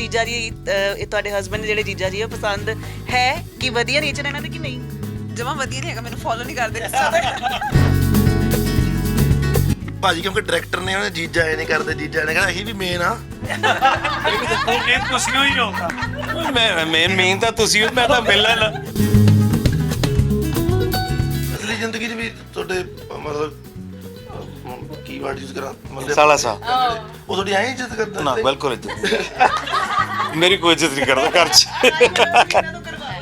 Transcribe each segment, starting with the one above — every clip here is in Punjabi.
ਜੀਜਾ ਜੀ ਅਹ, ਇਹ ਤੁਹਾਡੇ ਹਸਬੰਡ ਜਿਹੜੇ ਜੀਜਾ ਜੀ ਉਹ ਪਸੰਦ ਹੈ ਕਿ ਵਧੀਆ ਨੇਚਰ ਇਹਨਾਂ ਦਾ ਕਿ ਨਹੀਂ? ਜਮਾ ਵਧੀਆ ਨਹੀਂ ਹੈਗਾ ਮੈਨੂੰ ਫੋਲੋ ਨਹੀਂ ਕਰਦੇ ਇੰਸਟਾ ਤੇ ਭਾਜੀ ਕਿਉਂਕਿ ਡਾਇਰੈਕਟਰ ਨੇ ਉਹਨੇ ਜੀਜਾ ਐ ਨਹੀਂ ਕਰਦੇ ਜੀਜਾ ਨੇ ਕਹਿੰਦਾ ਅਸੀਂ ਵੀ ਮੇਨ ਆ। ਇਹ ਤੁਸੀਂ ਹੀ ਹੋ ਮੈਂ ਮੇਨ ਮੇਨ ਤਾਂ ਤੁਸੀਂ ਹੋ ਮੈਂ ਤਾਂ ਮਿਲਣ ਅਸਲੀ ਜ਼ਿੰਦਗੀ 'ਚ ਵੀ ਤੁਹਾਡੇ ਮਤਲਬ ਅਹ, ਕੀ ਵਰਡ ਯੂਜ਼ ਕਰਾਂ? ਮਤਲਬ ਸਾਲਾ ਸਾ ਉਹ ਤੁਹਾਡੀ ਐਂ ਇੱਜ਼ਤ ਕਰਦਾ ਨਾ ਬਿਲਕੁਲ ਇੱਜ਼ਤ। ਮੇਰੀ ਕੋਈ ਇੱਜ਼ਤ ਨਹੀਂ ਕਰਦਾ ਘਰ 'ਚ।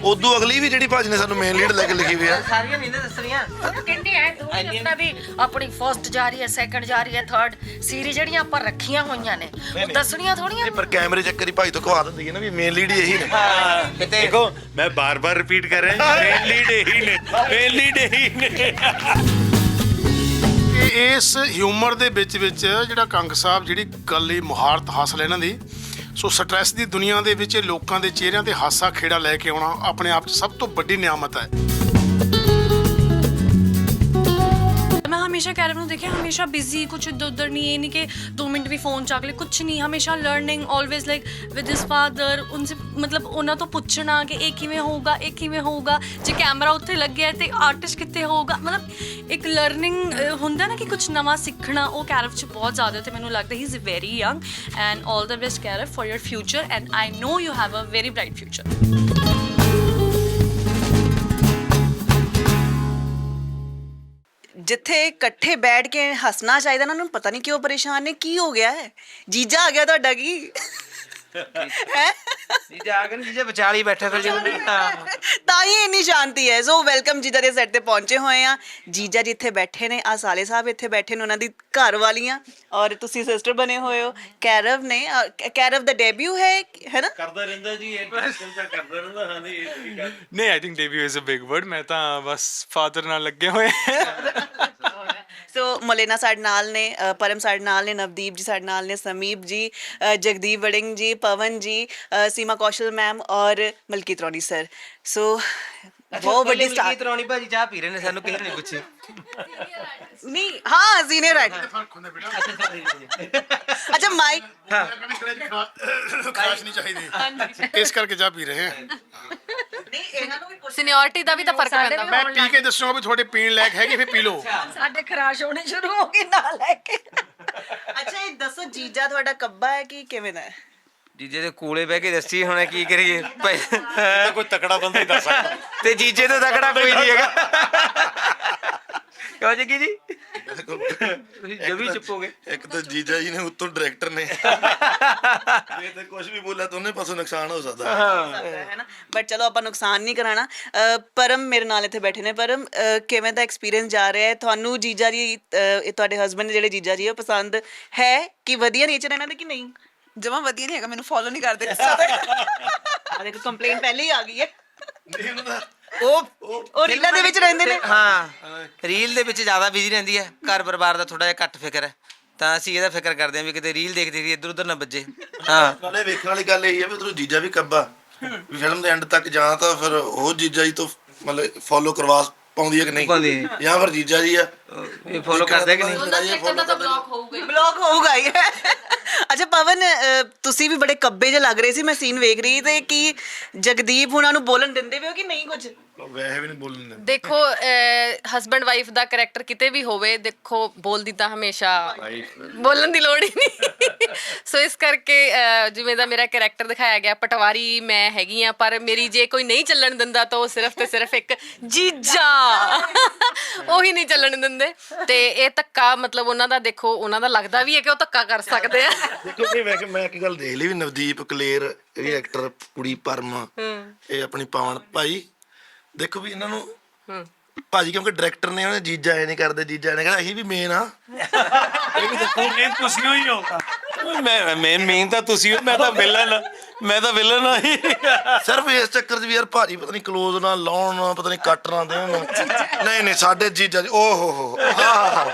ਉਦੋਂ ਅਗਲੀ ਵੀ ਜਿਹੜੀ ਭਾਜੀ ਨੇ ਸਾਨੂੰ ਮੇਨ ਲੀਡ ਲੈ ਕੇ ਲਿਖੀ ਹੋਈ ਆ। ਸਾਰੀਆਂ ਨਹੀਂ ਨਾ ਦੱਸਣੀਆਂ। ਕਹਿੰਦੇ ਐ ਤੂੰ ਵੀ ਦੱਸਣਾ ਵੀ ਆਪਣੀ ਫਰਸਟ ਜਾ ਰਹੀ ਹੈ ਸੈਕੰਡ ਜਾ ਰਹੀ ਹੈ ਥਰਡ ਸੀਰੀ ਜਿਹੜੀਆਂ ਆਪਾਂ ਰੱਖੀਆਂ ਹੋਈਆਂ ਨੇ ਉਹ ਦੱਸਣੀਆਂ ਥੋੜੀਆਂ? ਪਰ ਕੈਮਰੇ ਚੱਕਰ ਹੀ ਭਾਈ ਤੋਂ ਕਵਾ ਦਿੰਦੀ ਹੈ ਨਾ ਵੀ ਮੇਨ ਲੀਡ ਹੀ ਇਹੀ ਨੇ। ਕਿਤੇ ਦੇਖੋ ਮੈਂ ਬਾਰ-ਬਾਰ ਰਿਪੀਟ ਕਰ ਰਿਹਾ ਮੇਨ ਲੀਡ ਇਹੀ ਨੇ ਮੇਨ ਲੀਡ ਇਹੀ ਨੇ। ਇਸ ਹਿਊਮਰ ਦੇ ਵਿੱਚ ਵਿੱਚ ਜਿਹੜਾ ਕੰਗ ਸਾਹਿਬ ਜਿਹੜੀ ਗੱਲ ਇਹ ਮੁਹਾਰਤ ਹਾਸਲ ਹੈ ਇਹਨਾਂ ਦੀ ਸੋ ਸਟ੍ਰੈਸ ਦੀ ਦੁਨੀਆ ਦੇ ਵਿੱਚ ਲੋਕਾਂ ਦੇ ਚਿਹਰਿਆਂ ਤੇ ਹਾਸਾ ਖੇੜਾ ਲੈ ਕੇ ਆਉਣਾ ਆਪਣੇ ਆਪ 'ਚ ਸਭ ਤੋਂ ਵੱਡੀ ਨਿਆਮਤ ਹੈ। ਹਮੇਸ਼ਾ ਕੈਰਮ ਨੂੰ ਦੇਖਿਆ, ਹਮੇਸ਼ਾ ਬਿਜ਼ੀ ਕੁਝ ਇੱਧਰ ਉੱਧਰ ਨਹੀਂ, ਇਹ ਨਹੀਂ ਕਿ 2 ਮਿੰਟ ਵੀ ਫੋਨ ਚੱਕ ਲੈ ਕੁਝ ਨਹੀਂ, ਹਮੇਸ਼ਾ learning always like with his father ਉਨਸੇ ਮਤਲਬ ਉਹਨਾਂ ਤੋਂ ਪੁੱਛਣਾ ਕਿ ਇਹ ਕਿਵੇਂ ਹੋਊਗਾ, ਇਹ ਕਿਵੇਂ ਹੋਊਗਾ, ਜੇ ਕੈਮਰਾ ਉੱਥੇ ਲੱਗਿਆ ਤੇ ਆਰਟਿਸਟ ਕਿੱਥੇ ਹੋਊਗਾ, ਮਤਲਬ ਇੱਕ ਲਰਨਿੰਗ ਹੁੰਦਾ ਨਾ ਕਿ ਕੁਝ ਨਵਾਂ ਸਿੱਖਣਾ, ਉਹ ਕੈਰਫ ਚ ਬਹੁਤ ਜ਼ਿਆਦਾ ਤੇ ਮੈਨੂੰ ਲੱਗਦਾ ਹੀ is very young and all the best career for your future and I know you have a very bright future ਜਿੱਥੇ ਇਕੱਠੇ ਬੈਠ ਕੇ ਹੱਸਣਾ ਚਾਹੀਦਾ ਨਾ, ਉਹਨਾਂ ਨੂੰ ਪਤਾ ਨਹੀਂ ਕਿਉਂ ਪਰੇਸ਼ਾਨ ਨੇ, ਕੀ ਹੋ ਗਿਆ ਹੈ? ਜੀਜਾ ਆ ਗਿਆ ਤੁਹਾਡਾ ਕੀ? ਜੀਜਾ ਆ ਗਏ ਨੇ, ਜੀਜਾ ਵਿਚਾਲੀ ਬੈਠੇ ਫਿਰ ਜਦੋਂ ਤਾਂ ਹੀ ਇੰਨੀ ਸ਼ਾਂਤੀ ਹੈ। ਸੋ ਵੈਲਕਮ ਜੀਜਾ ਦੇ ਸੈੱਟ ਤੇ ਪਹੁੰਚੇ ਹੋਏ ਆ ਜੀਜਾ ਜਿੱਥੇ ਬੈਠੇ ਨੇ ਆ ਸਾਲੇ ਸਾਹਿਬ ਇੱਥੇ ਬੈਠੇ ਨੇ ਉਹਨਾਂ ਦੀ ਘਰ ਵਾਲੀਆਂ। ਔਰ ਤੁਸੀਂ ਸਿਸਟਰ ਬਣੇ ਹੋਏ ਹੋ। ਕੈਰਵ ਨੇ ਅ, ਕੈਰਵ ਦਾ ਡੈਬਿਊ ਹੈ ਹੈ ਨਾ? ਕਰਦਾ ਰਹਿੰਦਾ ਜੀ ਇਹ ਕਰਦਾ ਰਹਿੰਦਾ ਹਾਂ ਜੀ ਇਹ ਠੀਕ ਹੈ ਨਹੀਂ I think debut is a big word ਮੈਂ ਤਾਂ ਬਸ ਫਾਦਰ ਨਾਲ ਲੱਗੇ ਹੋਏ ਸੋ ਮਲੇਨਾ ਸਾਡੇ ਨਾਲ ਨੇ ਅ, ਪਰਮ ਸਾਡੇ ਨਾਲ ਨੇ ਨਵਦੀਪ ਜੀ ਸਾਡੇ ਨਾਲ ਨੇ ਸਮੀਪ ਜੀ ਅ, ਜਗਦੀਪ ਵੜਿੰਗ ਜੀ ਪਵਨ ਜੀ ਸੀਮਾ ਕੌਸ਼ਲ ਮੈਮ ਔਰ ਮਲਕੀਤ ਰੌਣੀ ਸਰ ਸੋ ਬਹੁਤ ਵੱਡੀ ਸਟਾਰ ਤਰੌਣੀ ਭਾਜੀ ਚਾਹ ਪੀ ਰਹੇ ਨੇ ਸਾਨੂੰ ਕਿਸੇ ਨੇ ਪੁੱਛੇ ਨਹੀਂ ਹਾਂ ਸੀਨੀਅਰ ਐਕਟਰ ਅੱਛਾ ਮਾਈਕ ਖਾਸ਼ ਨਹੀਂ ਚਾਹੀਦੀ ਇਸ ਕਰਕੇ ਚਾਹ ਪੀ ਰਹੇ ਹਾਂ ਨਹੀਂ ਇਹਨਾਂ ਨੂੰ ਵੀ ਪੁੱਛ ਸੀਨੀਅਰਿਟੀ ਦਾ ਵੀ ਤਾਂ ਫ਼ਰਕ ਪੈਂਦਾ ਮੈਂ ਪੀ ਕੇ ਦੱਸੂਗਾ ਵੀ ਤੁਹਾਡੇ ਪੀਣ ਲਾਇਕ ਹੈਗੇ ਫਿਰ ਪੀ ਲਓ। ਸਾਡੇ ਖਰਾਸ਼ ਹੋਣੇ ਸ਼ੁਰੂ ਹੋ ਗਏ ਨਾਲ ਲੈ ਕੇ। ਅੱਛਾ ਇਹ ਦੱਸੋ ਜੀਜਾ ਤੁਹਾਡਾ ਕੱਬਾ ਹੈ ਕਿ ਕਿਵੇਂ ਦਾ ਹੈ? ਜੀਜੇ ਦੇ ਕੋਲੇ ਬਹਿ ਕੇ ਦੱਸੀ ਹੁਣ ਕੀ ਕਰੀਏ? ਭਾਈ- ਤਾਂ ਕੋਈ ਤਕੜਾ ਬੰਦਾ ਹੀ ਦੱਸ ਸਕਦਾ। ਤੇ ਜੀਜੇ ਤੋਂ ਤਕੜਾ ਕੋਈ ਨਹੀਂ ਹੈਗਾ। ਕਿਉਂ ਜੀ? ਜੀ ਤੁਸੀਂ ਜਮੀ ਚੁੱਪੋਗੇ। ਇੱਕ ਤਾਂ ਜੀਜਾ ਜੀ ਨੇ ਉੱਤੋਂ ਡਾਇਰੈਕਟਰ ਨੇ। ਇਹ ਤੇ ਕੁਝ ਵੀ ਬੋਲਿਆ ਤਾਂ ਉਹਨੇ ਪਾਸੋਂ ਨੁਕਸਾਨ ਹੋ ਸਕਦਾ। ਹੈ। ਨਾ। ਬਟ ਚਲੋ ਆਪਾਂ ਨੁਕਸਾਨ ਨਹੀਂ ਕਰਾਣਾ। ਅ, ਪਰਮ ਮੇਰੇ ਨਾਲ ਇੱਥੇ ਬੈਠੇ ਨੇ। ਪਰਮ ਅ, ਕਿਵੇਂ ਦਾ ਐਕਸਪੀਰੀਅੰਸ ਜਾ ਰਿਹਾ ਹੈ? ਤੁਹਾਨੂੰ ਜੀਜਾ ਜੀ ਅ, ਇਹ ਤੁਹਾਡੇ ਹਸਬੰਡ ਜਿਹੜੇ ਜੀਜਾ ਜੀ ਉਹ ਪਸੰਦ ਹੈ ਕਿ ਵਧੀਆ ਨੇਚਰ ਇਹਨਾਂ ਦਾ ਕਿ ਨਹੀਂ? ਜਮਾ ਵਧੀਆ ਨਹੀਂ ਹੈਗਾ ਮੈਨੂੰ ਫੋਲੋ ਨਹੀਂ ਕਰਦੇ ਇੰਸਟਾ ਤੇ ਆ ਦੇਖੋ ਕੰਪਲੇਂਟ ਪਹਿਲੇ ਹੀ ਆ ਗਈ ਹੈ। ਨਹੀਂ ਉਹਨਾਂ ਦਾ। ਉਹ ਉਹ ਰੀਲਾਂ ਦੇ ਵਿੱਚ ਰਹਿੰਦੇ ਨੇ। ਹਾਂ। ਰੀਲ ਦੇ ਵਿੱਚ ਜ਼ਿਆਦਾ ਬਿਜ਼ੀ ਰਹਿੰਦੀ ਹੈ। ਘਰ ਪਰਿਵਾਰ ਦਾ ਥੋੜਾ ਜਿਹਾ ਘੱਟ ਫਿਕਰ ਹੈ। ਤਾਂ ਅਸੀਂ ਇਹਦਾ ਫਿਕਰ ਕਰਦੇ ਹਾਂ ਵੀ ਕਿਤੇ ਰੀਲ ਦੇਖਦੇ ਰਹੀ ਇੱਧਰ ਉੱਧਰ ਨਾ ਵੱਜੇ। ਹਾਂ। ਨਾਲੇ ਵੇਖਣ ਵਾਲੀ ਗੱਲ ਇਹ ਹੈ ਵੀ ਉਧਰੋਂ ਜੀਜਾ ਵੀ ਕੱਬਾ। ਵੀ ਫਿਲਮ ਦੇ ਐਂਡ ਤੱਕ ਜਾਂ ਤਾਂ ਫਿਰ ਉਹ ਜੀਜਾ ਜੀ ਤੋਂ ਮਤਲਬ ਫੋਲੋ ਕਰਵਾ ਪਾਉਂਦੀ ਹੈ ਕਿ ਨਹੀਂ। ਜਾਂ ਫਿਰ ਜੀਜਾ ਜੀ ਆ। ਇਹ ਫੋਲੋ ਕਰਦੇ ਕਿ ਨਹੀਂ? ਜਿਹੜਾ ਇਹ follow ਕਰਦੇ ਨੇ। ਬਲੌਗ ਹੋਊਗਾ ਹੀ। ਅੱਛਾ ਪਵਨ ਤੁਸੀਂ ਵੀ ਬੜੇ ਕੱਬੇ ਜਿਹੇ ਲੱਗ ਰਹੇ ਸੀ ਮੈਂ ਸੀਨ ਵੇਖ ਰਹੀ ਤੇ ਕੀ ਜਗਦੀਪ ਉਹਨਾਂ ਨੂੰ ਬੋਲਣ ਦਿੰਦੇ ਵੀ ਹੋ ਕਿ ਨਹੀਂ ਕੁਝ? ਵੈਸੇ ਵੀ ਨਹੀਂ ਬੋਲਣ ਦਿੰਦੇ। ਦੇਖੋ ਹਸਬੰਡ ਵਾਈਫ ਦਾ ਕੈਰੈਕਟਰ ਕਿਤੇ ਵੀ ਹੋਵੇ ਦੇਖੋ ਬੋਲਦੀ ਤਾਂ ਹਮੇਸ਼ਾ ਬੋਲਣ ਦੀ ਲੋੜ ਹੀ ਨਹੀਂ। ਸੋ ਇਸ ਕਰਕੇ ਅਹ, ਜਿਵੇਂ ਦਾ ਮੇਰਾ ਕੈਰੈਕਟਰ ਦਿਖਾਇਆ ਗਿਆ ਪਟਵਾਰੀ ਮੈਂ ਹੈਗੀ ਆ ਪਰ ਮੇਰੀ ਜੇ ਕੋਈ ਨਹੀਂ ਚੱਲਣ ਦਿੰਦਾ ਤਾਂ ਉਹ ਸਿਰਫ ਤੇ ਸਿਰਫ ਇੱਕ ਜੀਜਾ। ਉਹੀ ਨਹੀਂ ਚੱਲਣ ਦਿੰਦੇ। ਤੇ ਇਹ ਧੱਕਾ ਮਤਲਬ ਉਹਨਾਂ ਦਾ ਦੇਖੋ ਉਹਨਾਂ ਦਾ ਲੱਗਦਾ ਵੀ ਹੈ ਕਿ ਉਹ ਧੱਕਾ ਕਰ ਸਕਦੇ ਆ। ਦੇਖੋ ਨਹੀਂ ਵੈਸੇ ਮੈਂ ਇੱਕ ਗੱਲ ਦੇਖ ਲਈ ਵੀ ਨਵਦੀਪ ਕਲੇਰ ਇਹ ਐਕਟਰ ਕੁੜੀ ਪਰਮ ਇਹ ਆਪਣੀ ਪਾਵਨ ਭਾਈ। ਦੇਖੋ ਵੀ ਇਹਨਾਂ ਨੂੰ ਭਾਜੀ ਕਿਉਂਕਿ ਡਾਇਰੈਕਟਰ ਨੇ ਉਹਨੇ ਜੀਜਾ ਐ ਨਹੀਂ ਕਰਦੇ ਜੀਜਾ ਨੇ ਕਹਿੰਦਾ ਅਸੀਂ ਵੀ ਮੇਨ ਆ। ਮੇਨ ਤੁਸੀਂ ਹੀ ਹੋ ਮੈਂ ਮੇਨ ਮੇਨ ਤਾਂ ਤੁਸੀਂ ਹੋ ਮੈਂ ਤਾਂ ਵਿਲਨ ਮੈਂ ਤਾਂ ਵਿਲਨ ਆ ਹੀ। ਸਿਰਫ ਇਸ ਚੱਕਰ 'ਚ ਵੀ ਯਾਰ ਭਾਜੀ ਪਤਾ ਨਹੀਂ ਕਲੋਜ਼ ਨਾਲ ਲਾਉਣ ਪਤਾ ਨਹੀਂ ਕੱਟ ਨਾ ਦੇਣ। ਨਹੀਂ ਨਹੀਂ ਸਾਡੇ ਜੀਜਾ ਜੀ ਓ ਹੋ ਹੋ ਆਹ।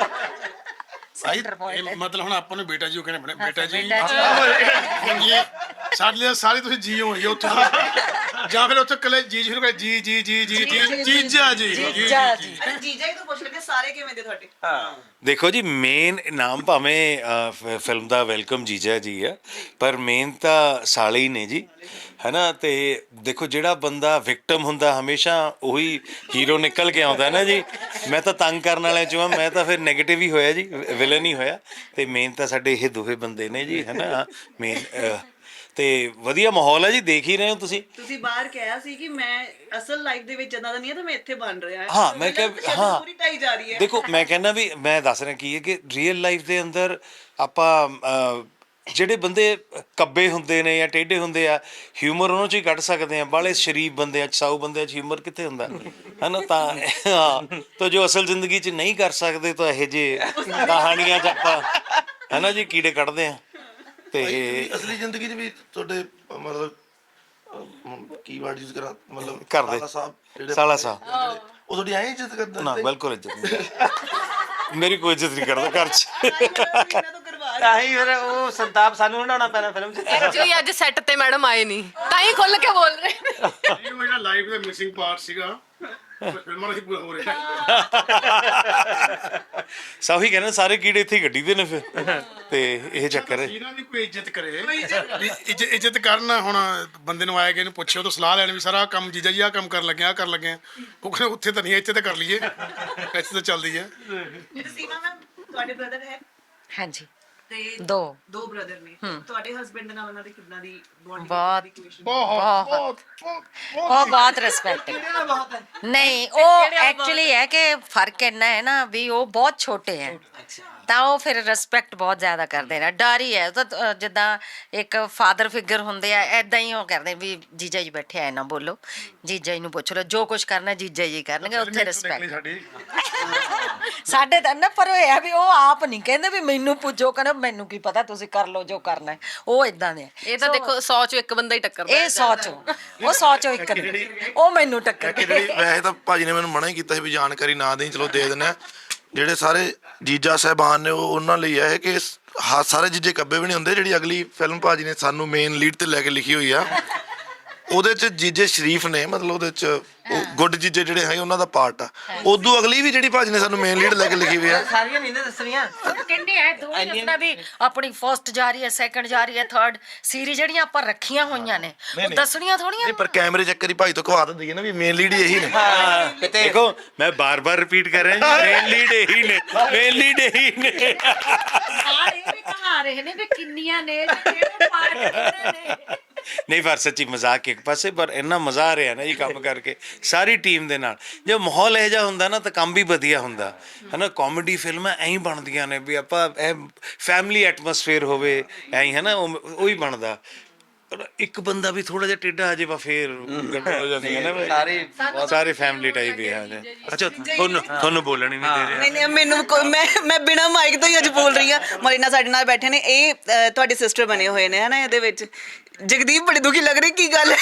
ਭਾਈ ਇਹ ਮਤਲਬ ਹੁਣ ਆਪਾਂ ਨੂੰ ਬੇਟਾ ਜੀ ਉਹ ਕਹਿੰਦੇ ਬਣੇ ਬੇਟਾ ਜੀ। ਹੁਣ ਜੀ ਸਾਡੇ ਲਈ ਸਾਰੇ ਤੁਸੀਂ ਜੀ ਹੋਣਗੇ ਉੱਥੇ। ਜਾਂ ਫਿਰ ਉੱਥੇ ਕੱਲੇ ਜੀ ਸ਼ੁਰੂ ਕਰ ਜੀ ਜੀ ਜੀ ਜੀ ਜੀ ਜੀਜਾ ਜੀ ਜੀ ਜੀ ਜੀਜਾ ਹੀ ਤਾਂ ਪੁੱਛ ਲੈਂਦੇ ਸਾਰੇ ਕਿਵੇਂ ਦੇ ਤੁਹਾਡੇ? ਦੇਖੋ ਜੀ ਮੇਨ ਨਾਮ ਭਾਵੇਂ ਫਿਲਮ ਦਾ ਵੈਲਕਮ ਜੀਜਾ ਜੀ ਆ ਪਰ ਮੇਨ ਤਾਂ ਸਾਲੇ ਹੀ ਨੇ ਜੀ ਹੈਨਾ? ਤੇ ਦੇਖੋ ਜਿਹੜਾ ਬੰਦਾ ਵਿਕਟਮ ਹੁੰਦਾ ਹਮੇਸ਼ਾ ਉਹੀ ਹੀਰੋ ਨਿਕਲ ਕੇ ਆਉਂਦਾ ਨਾ ਜੀ। ਮੈਂ ਤਾਂ ਤੰਗ ਕਰਨ ਵਾਲਿਆਂ ਚੋਂ ਆ ਮੈਂ ਤਾਂ ਫਿਰ 네ਗੇਟਿਵ ਹੀ ਹੋਇਆ ਜੀ ਵਿਲਨ ਹੀ ਹੋਇਆ। ਤੇ ਮੇਨ ਤਾਂ ਸਾਡੇ ਇਹ ਦੋਵੇਂ ਬੰਦੇ ਨੇ ਜੀ ਹੈਨਾ? ਮੇਨ ਤੇ ਵਧੀਆ ਮਾਹੌਲ ਹੈ ਜੀ ਦੇਖ ਹੀ ਰਹੇ ਹੋ ਤੁਸੀਂ। ਤੁਸੀਂ ਬਾਹਰ ਕਿਹਾ ਸੀ ਕਿ ਮੈਂ ਅਸਲ ਲਾਈਫ ਦੇ ਵਿੱਚ ਜਦਾਂ ਦਾ ਨਹੀਂ ਹੈ ਤਾਂ ਮੈਂ ਇੱਥੇ ਬਣ ਰਿਹਾ। ਹਾਂ, ਮੈਂ ਕਿਹਾ- ਹਾਂ। ਪੂਰੀ ਢਾਈ ਜਾ ਰਹੀ ਹੈ। ਦੇਖੋ ਮੈਂ ਕਹਿੰਦਾ ਵੀ ਮੈਂ ਦੱਸ ਰਿਹਾ ਕੀ ਹੈ ਕਿ ਰੀਅਲ ਲਾਈਫ ਦੇ ਅੰਦਰ ਆਪਾਂ ਜਿਹੜੇ ਬੰਦੇ ਕੱਬੇ ਹੁੰਦੇ ਨੇ ਜਾਂ ਟੇਢੇ ਹੁੰਦੇ ਆ ਹਿਊਮਰ ਉਹਨਾਂ ਚੋਂ ਹੀ ਕੱਢ ਸਕਦੇ ਆ ਬਾਲੇ ਸ਼ਰੀਫ ਬੰਦੇ ਆ ਸਾਊ ਬੰਦੇ ਚ ਹਿਊਮਰ ਕਿੱਥੇ ਹੁੰਦਾ? ਹਨਾ ਤਾਂ ਹਾਂ ਤਾਂ ਜੋ ਅਸਲ ਜ਼ਿੰਦਗੀ 'ਚ ਨਹੀਂ ਕਰ ਸਕਦੇ ਤਾਂ ਇਹ ਜੇ ਕਹਾਣੀਆਂ 'ਚ ਆਪਾਂ ਹਨਾ ਜੀ ਕੀੜੇ ਕੱਢਦੇ ਆ। ਤੇ ਅਸਲੀ ਜ਼ਿੰਦਗੀ 'ਚ ਵੀ ਤੁਹਾਡੇ ਮਤਲਬ ਅਹ, ਕੀ ਵਰਡ ਯੂਜ਼ ਕਰਾਂ? ਮਤਲਬ ਕਰਦੇ। ਸਾਲਾ ਸਾਹਿਬ ਜਿਹੜੇ ਸਾਲਾ ਸਾਹਿਬ। ਉਹ ਤੁਹਾਡੀ ਐਂ ਇੱਜ਼ਤ ਕਰਦੇ ਨਾ ਬਿਲਕੁਲ ਇੱਜ਼ਤ ਨਹੀਂ ਮੇਰੀ ਕੋਈ ਇੱਜ਼ਤ ਨਹੀਂ ਕਰਦਾ ਘਰ 'ਚ। ਇਹਨਾਂ ਤੋਂ ਕਰਵਾ ਤਾਂ ਹੀ ਫਿਰ ਉਹ ਸੰਤਾਪ ਸਾਨੂੰ ਹੰਡਾਉਣਾ ਪੈਣਾ ਫਿਲਮ 'ਚ। ਐਕਚੁਅਲੀ ਅੱਜ ਸੈੱਟ ਤੇ ਮੈਡਮ ਆਏ ਨਹੀਂ। ਤਾਂ ਹੀ ਖੁੱਲ ਕੇ ਬੋਲ ਰਹੇ ਨੇ। ਇਹ ਜਿਹੜਾ ਲਾਈਫ ਦਾ ਮਿਸਿੰਗ ਪਾਰਟ ਸੀਗਾ। ਨਾਲ ਹੀ। ਪੂਰਾ ਹੋ ਰਿਹਾ ਸਾਹੀ ਕਹਿੰਦੇ ਸਾਰੇ ਕੀੜੇ ਇੱਥੇ ਗੱਡੀ ਦੇ ਨੇ ਫਿਰ। ਤੇ ਇਹ ਚੱਕਰ ਹੈ। ਇਹਨਾਂ ਦੀ ਕੋਈ ਇੱਜ਼ਤ ਕਰੇ। ਵੀ ਇੱਜ਼- ਇੱਜ਼ਤ ਕਰਨ ਹੁਣ ਬੰਦੇ ਨੂੰ ਆਇਆ ਕਿ ਇਹਨੂੰ ਪੁੱਛਿਓ ਤਾਂ ਸਲਾਹ ਲੈਣ ਵੀ ਸਾਰਾ ਕੰਮ ਜੀਜਾ ਜੀ ਆ ਕੰਮ ਕਰਨ ਲੱਗੇ ਆ ਕਰ ਲੱਗੇ ਆ। ਉਹ ਕਹਿੰਦੇ ਉੱਥੇ ਤਾਂ ਨਹੀਂ ਇੱਥੇ ਤਾਂ ਕਰ ਲਈਏ। ਇੱਥੇ ਤਾਂ ਚੱਲਦੀ ਹੈ ਸੀਮਾ ਮੈਮ ਤੁਹਾਡੇ ਬ੍ਰਦਰ ਹੈ? ਹਾਂਜੀ। ਤੇ ਦੋ। ਦੋ ਬ੍ਰਦਰ ਨੇ। ਤੁਹਾਡੇ ਹਸਬੰਡ ਨਾਲ ਉਹਨਾਂ ਦੀ ਕਿੰਨਾ ਦੀ ਬੌਂਡਿੰਗ ਬਹੁਤ। ਬਹੁਤ ਬਹੁਤ। ਬਹੁਤ ਉਹ ਬਹੁਤ। ਰਿਸਪੈਕਟ ਨਹੀਂ ਉਹ ਐਕਚੁਅਲੀ ਹੈ? ਕਿ ਫ਼ਰਕ ਇੰਨਾ ਹੈ ਨਾ ਵੀ ਉਹ ਬਹੁਤ ਛੋਟੇ ਹੈ। ਤਾਂ ਉਹ ਫਿਰ ਰਿਸਪੈਕਟ ਬਹੁਤ ਜ਼ਿਆਦਾ ਕਰਦੇ ਨੇ। ਡਰ ਹੀ ਹੈ। ਤਾਂ ਜਿੱਦਾਂ ਇੱਕ ਫਾਦਰ ਫਿਗਰ ਹੁੰਦੇ ਆ ਐਦਾਂ ਹੀ ਉਹ ਕਰਦੇ ਵੀ ਜੀਜਾ ਜੀ ਬੈਠੇ ਆ ਨਾ ਬੋਲੋ। ਜੀਜਾ ਜੀ ਨੂੰ ਪੁੱਛ ਲਓ ਜੋ ਕੁਝ ਕਰਨਾ ਜੀਜਾ ਜੀ ਕਰਨਗੇ ਉੱਥੇ ਰਿਸਪੈਕਟ ਸਾਡੀ ਤਾਂ ਨਾ ਪਰ ਇਹ ਆ ਵੀ ਉਹ ਆਪ ਨਹੀਂ ਕਹਿੰਦੇ ਵੀ ਮੈਨੂੰ ਪੁੱਛੋ ਕਹਿੰਦੇ ਮੈਨੂੰ ਕੀ ਪਤਾ ਤੁਸੀਂ ਕਰ ਲਓ ਜੋ ਕਰਨਾ ਹੈ। ਉਹ ਇਦਾਂ ਦੇ ਆ। ਇਹ ਤਾਂ ਦੇਖੋ 100 ਚੋਂ ਇੱਕ ਬੰਦਾ ਹੀ ਟੱਕਰਦਾ ਇਹ ਸੋਚੋ ਉਹ ਸੋਚੋ ਇੱਕ ਨੇ। ਉਹ ਮੈਨੂੰ ਟੱਕਰ ਕਿ ਜਿਹੜੀ ਵੈਸੇ ਤਾਂ ਭਾਜੀ ਨੇ ਮੈਨੂੰ ਮਨਾ ਹੀ ਕੀਤਾ ਸੀ ਵੀ ਜਾਣਕਾਰੀ ਨਾ ਦੇਈ ਚਲੋ ਦੇ ਦਿੰਦੇ ਆ ਜਿਹੜੇ ਸਾਰੇ ਜੀਜਾ ਸਾਹਿਬਾਨ ਨੇ ਉਹ ਉਹਨਾਂ ਲਈ ਹੈ ਕਿ ਸ- ਹਾ ਸਾਰੇ ਜੀਜੇ ਕੱਬੇ ਵੀ ਨਹੀਂ ਹੁੰਦੇ ਜਿਹੜੀ ਅਗਲੀ ਫਿਲਮ ਭਾਜੀ ਨੇ ਸਾਨੂੰ ਮੇਨ ਲੀਡ ਤੇ ਲੈ ਕੇ ਲਿਖੀ ਹੋਈ ਆ। ਉਹਦੇ ਚ ਜੀਜੇ ਸ਼ਰੀਫ ਨੇ ਮਤਲਬ ਉਹਦੇ ਚ ਉਹ ਗੁੱਡ ਜੀਜੇ ਜਿਹੜੇ ਹੈ ਉਹਨਾਂ ਦਾ ਪਾਰਟ ਆ। ਉਦੋਂ ਅਗਲੀ ਵੀ ਜਿਹੜੀ ਭਾਜੀ ਨੇ ਸਾਨੂੰ ਮੇਨ ਲੀਡ ਲੈ ਕੇ ਲਿਖੀ ਹੋਈ ਆ। ਸਾਰੀਆਂ ਨਹੀਂ ਨਾ ਦੱਸਣੀਆਂ ਕਹਿੰਦੇ ਆ ਦੋ ਹੀ ਦੱਸਣਾ ਵੀ ਆਪਣੀ ਫਰਸਟ ਜਾ ਰਹੀ ਹੈ ਸੈਕੰਡ ਜਾ ਰਹੀ ਹੈ ਥਰਡ ਸੀਰੀ ਜਿਹੜੀਆਂ ਆਪਾਂ ਰੱਖੀਆਂ ਹੋਈਆਂ ਨੇ ਉਹ ਦੱਸਣੀਆਂ ਥੋੜੀਆਂ ਨਹੀਂ ਪਰ ਕੈਮਰੇ ਚੱਕਰ ਹੀ ਭਾਜੀ ਤੋਂ ਖਵਾ ਦਿੰਦੀ ਹੈ ਨਾ ਵੀ ਮੇਨ ਲੀਡ ਹੀ ਇਹੀ ਨੇ। ਕਿਤੇ ਦੇਖੋ ਮੈਂ ਬਾਰ-ਬਾਰ ਰਿਪੀਟ ਕਰ ਰਿਹਾ ਮੇਨ ਲੀਡ ਇਹੀ ਨੇ ਮੇਨ ਲੀਡ ਇਹੀ ਨੇ। ਆ ਇਹ ਵੀ ਕਹਾ ਰਹੇ ਨੇ ਵੀ ਕਿੰਨੀਆਂ ਨੇ ਤੇ ਕਿਹੜੇ ਪਾਰਟ ਕਿਹੜੇ ਨੇ। ਨਹੀਂ, ਪਰ ਸੱਚੀ ਮਜ਼ਾਕ ਇੱਕ ਪਾਸੇ, ਪਰ ਇੰਨਾ ਮਜ਼ਾ ਆ ਰਿਹਾ ਨਾ ਜੀ ਕੰਮ ਕਰਕੇ, ਸਾਰੀ ਟੀਮ ਦੇ ਨਾਲ। ਜੇ ਮਾਹੌਲ ਇਹੋ ਜਿਹਾ ਹੁੰਦਾ ਨਾ, ਤਾਂ ਕੰਮ ਵੀ ਵਧੀਆ ਹੁੰਦਾ। ਹਨਾ ਕਾਮੇਡੀ ਫਿਲਮਾਂ ਐਂ ਬਣਦੀਆਂ ਨੇ ਵੀ ਆਪਾਂ, ਇਹ ਫੈਮਿਲੀ ਐਟਮੋਸਫੇਅਰ ਹੋਵੇ, ਐਂ ਹੀ, ਹਨਾ ਉਹ ਹੀ ਬਣਦਾ। ਪਰ ਇੱਕ ਬੰਦਾ ਵੀ ਥੋੜਾ ਜਿਹਾ ਟੇਢਾ ਆ ਜੇ ਵਾ ਫੇਰ ਗੜਬੜ ਹੋ। ਜਾਂਦੀ ਹੈ ਨਾ ਵੀ। ਸਾਰੇ ਸਾਰੇ ਫੈਮਿਲੀ ਟਾਈਪ ਹੀ ਆ ਜੀ ਅੱਛਾ ਤੁਹਾਨੂੰ ਤੁਹਾਨੂੰ ਬੋਲਣ ਹੀ ਨਹੀਂ ਦੇ ਰਹੇ। ਨਹੀਂ ਨਹੀਂ ਮੈਨੂੰ ਕੋਈ- ਮੈਂ ਮੈਂ ਬਿਨਾ ਮਾਈਕ ਤੋਂ ਹੀ ਅੱਜ ਬੋਲ ਰਹੀ ਹਾਂ। ਮਰੀਨਾ ਸਾਡੇ ਨਾਲ ਬੈਠੇ ਨੇ। ਇਹ ਅ, ਤੁਹਾਡੇ ਸਿਸਟਰ ਬਣੇ ਹੋਏ ਨੇ ਹਨਾ ਇਹਦੇ ਵਿੱਚ। ਜਗਦੀਪ ਬੜੀ ਦੁਖੀ ਲੱਗ ਰਹੀ ਕੀ ਗੱਲ ਹੈ?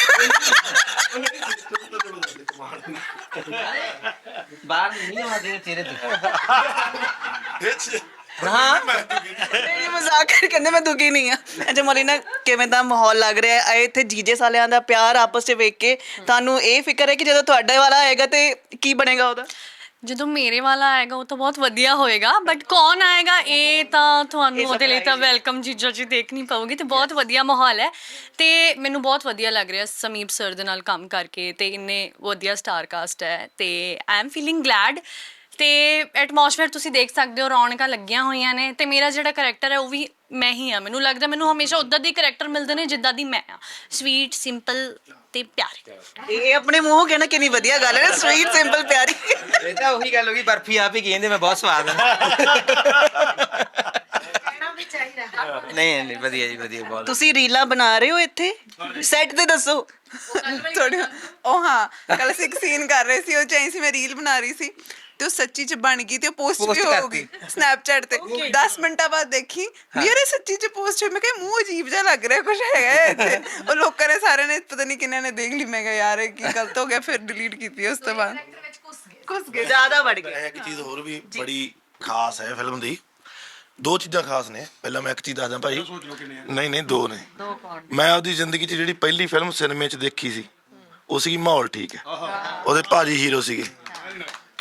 ਬਾਹਰ ਨਹੀਂ ਆਉਂਦੇ ਚਿਹਰੇ ਤੇ ਹਾਂ। ਨਹੀਂ ਮਜ਼ਾਕ ਕਰ ਕਹਿੰਦੇ ਮੈਂ ਦੁਖੀ ਨਹੀਂ ਆ ਅੱਛਾ ਮਰੀਨਾ ਕਿਵੇਂ ਦਾ ਮਾਹੌਲ ਲੱਗ ਰਿਹਾ ਹੈ? ਇਹ ਇੱਥੇ ਜੀਜੇ ਸਾਲਿਆਂ ਦਾ ਪਿਆਰ ਆਪਸ ਵਿੱਚ ਵੇਖ ਕੇ ਤੁਹਾਨੂੰ ਇਹ ਫਿਕਰ ਹੈ ਕਿ ਜਦੋਂ ਤੁਹਾਡੇ ਵਾਲਾ ਆਏਗਾ ਤੇ ਕੀ ਬਣੇਗਾ ਉਹਦਾ? ਜਦੋਂ ਮੇਰੇ ਵਾਲਾ ਆਏਗਾ ਉਹ ਤਾਂ ਬਹੁਤ ਵਧੀਆ ਹੋਏਗਾ ਬਟ ਕੌਣ ਆਏਗਾ? ਇਹ ਤਾਂ ਤੁਹਾਨੂੰ ਉਹਦੇ ਲਈ ਤਾਂ ਵੈਲਕਮ ਜੀਜਾ ਜੀ ਦੇਖ ਨਹੀਂ ਪਾਓਗੇ ਤੇ ਬਹੁਤ ਵਧੀਆ ਮਾਹੌਲ ਹੈ। ਤੇ ਮੈਨੂੰ ਬਹੁਤ ਵਧੀਆ ਲੱਗ ਰਿਹਾ ਸਮੀਪ ਸਰ ਦੇ ਨਾਲ ਕੰਮ ਕਰਕੇ ਤੇ ਇੰਨੇ ਵਧੀਆ ਸਟਾਰ ਕਾਸਟ ਹੈ ਤੇ ਆਈ ਐਮ ਫੀਲਿੰਗ ਗਲੈਡ ਤੇ ਐਟਮੋਸਫੇਅਰ ਤੁਸੀਂ ਦੇਖ ਸਕਦੇ ਹੋ ਰੌਣਕਾਂ ਲੱਗੀਆਂ ਹੋਈਆਂ ਨੇ ਤੇ ਮੇਰਾ ਜਿਹੜਾ ਕੈਰੈਕਟਰ ਹੈ ਉਹ ਵੀ ਮੈਂ ਹੀ ਆ ਮੈਨੂੰ ਲੱਗਦਾ ਮੈਨੂੰ ਹਮੇਸ਼ਾ ਉਦਾਂ ਦੇ ਕੈਰੈਕਟਰ ਮਿਲਦੇ ਨੇ ਜਿੱਦਾਂ ਦੀ ਮੈਂ ਆ ਸਵੀਟ ਸਿੰਪਲ ਤੇ ਪਿਆਰੀ। ਇਹ ਆਪਣੇ ਮੂੰਹੋਂ ਕਹਿਣਾ ਕਿੰਨੀ ਵਧੀਆ ਗੱਲ ਹੈ। ਸਵੀਟ ਸਿੰਪਲ ਪਿਆਰੀ। ਇਹ ਤਾਂ ਉਹੀ ਗੱਲ ਹੋ ਗਈ ਬਰਫੀ ਆਪ ਹੀ ਕਹਿੰਦੇ ਮੈਂ ਬਹੁਤ ਸਵਾਦ ਹਾਂ। ਨਹੀਂ ਨਹੀਂ ਵਧੀਆ ਜੀ ਵਧੀਆ ਬਹੁਤ। ਤੁਸੀਂ ਰੀਲਾਂ ਬਣਾ ਰਹੇ ਹੋ ਇੱਥੇ? ਸੈੱਟ ਤੇ ਦੱਸੋ। ਥੋੜੀ ਉਹ ਹਾਂ ਕੱਲ ਅਸੀਂ ਇੱਕ ਸੀਨ ਕਰ ਰਹੇ ਸੀ ਉਹ ਚਾਹੀ ਸੀ ਮੈਂ ਰੀਲ ਬਣਾ ਰਹੀ ਸੀ ਤੇ ਉਹ ਸੱਚੀ ਚ ਬਣ ਗਈ ਤੇ ਉਹ ਪੋਸਟ Post ਵੀ ਹੋ ਕਰਤੀ। ਗਈ ਸਨੈਪਚੈਟ ਤੇ 10 ਮਿੰਟਾਂ ਬਾਅਦ ਦੇਖੀ ਵੀ ਯਾਰ ਇਹ ਸੱਚੀ ਚ ਪੋਸਟ ਹੋਈ ਮੈਂ ਕਿਹਾ ਮੂੰਹ ਅਜੀਬ ਜਿਹਾ ਲੱਗ ਰਿਹਾ ਕੁਝ ਹੈਗਾ ਹੈ ਇੱਥੇ। ਉਹ ਲੋਕਾਂ ਨੇ ਸਾਰਿਆਂ ਨੇ ਪਤਾ ਨਹੀਂ ਕਿੰਨਾਂ ਨੇ ਦੇਖ ਲਈ। ਮੈਂ ਕਿਹਾ ਯਾਰ ਇਹ ਕੀ ਗਲਤ ਹੋ ਗਿਆ ਫਿਰ ਡਿਲੀਟ ਕੀਤੀ ਉਸ ਤੋਂ ਬਾਅਦ। ਕੁਝ ਜ਼ਿਆਦਾ ਵੜ ਗਏ। ਇੱਕ ਚੀਜ਼ ਹੋਰ ਵੀ ਬੜੀ ਖਾਸ ਹੈ ਫਿਲਮ ਦੀ। ਦੋ ਚੀਜ਼ਾਂ ਖਾਸ ਨੇ। ਪਹਿਲਾਂ ਮੈਂ ਇੱਕ ਚੀਜ਼ ਦੱਸਦਾ ਭਾਈ। ਨਹੀਂ ਨਹੀਂ ਦੋ ਨੇ। ਮੈਂ ਆਪਦੀ ਜ਼ਿੰਦਗੀ 'ਚ ਜਿਹੜੀ ਪਹਿਲੀ ਫਿਲਮ ਸਿਨੇਮੇ 'ਚ ਦੇਖੀ ਸੀ ਉਹ ਸੀਗੀ ਮਾਹੌਲ ਠੀਕ ਹੈ। ਉਹਦੇ ਭਾਜੀ ਹੀਰੋ ਸੀਗੇ।